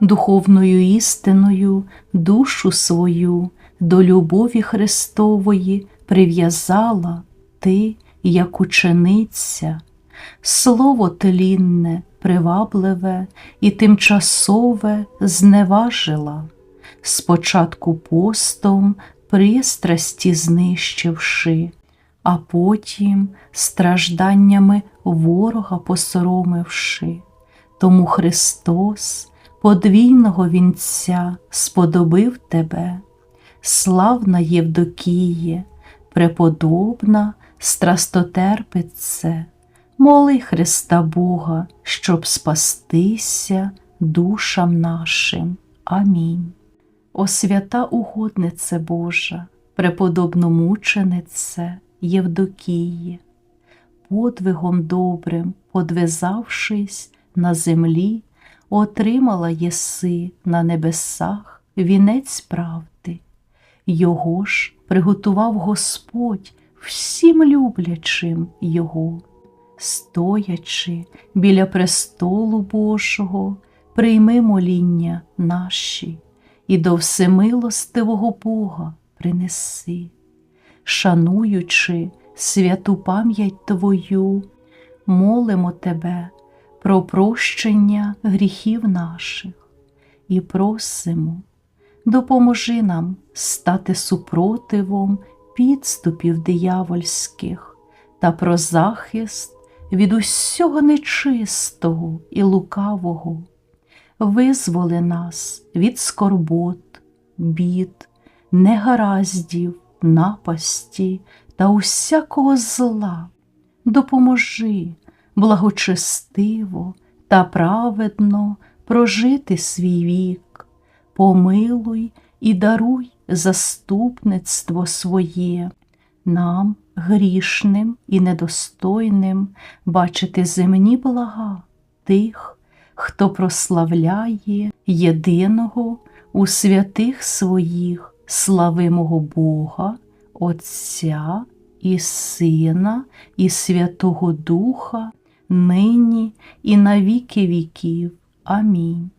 духовною істиною душу свою до любові Христової прив'язала ти, як учениця, слово тлінне, привабливе і тимчасове зневажила, спочатку постом пристрасті знищивши, а потім стражданнями ворога посоромивши. Тому Христос подвійного вінця сподобив тебе, славна Євдокіє, преподобна страстотерпице, моли Христа Бога, щоб спастися душам нашим. Амінь. О свята угоднице Божа, преподобно мученице Євдокіє, подвигом добрим, подвизавшись на землі, отримала єси на небесах вінець правди. Його ж приготував Господь всім люблячим Його. Стоячи біля престолу Божого, прийми моління наші і до всемилостивого Бога принеси, шануючи святу пам'ять Твою, молимо Тебе про прощення гріхів наших і просимо, допоможи нам стати супротивом підступів диявольських та про захист від усього нечистого і лукавого. Визволи нас від скорбот, бід, негараздів, напасті та усякого зла. Допоможи благочестиво та праведно прожити свій вік, помилуй і даруй заступництво своє, нам, грішним і недостойним, бачити земні блага тих, хто прославляє єдиного у святих своїх славимого Бога, Отця і Сина, і Святого Духа, нині і на віки віків. Амінь.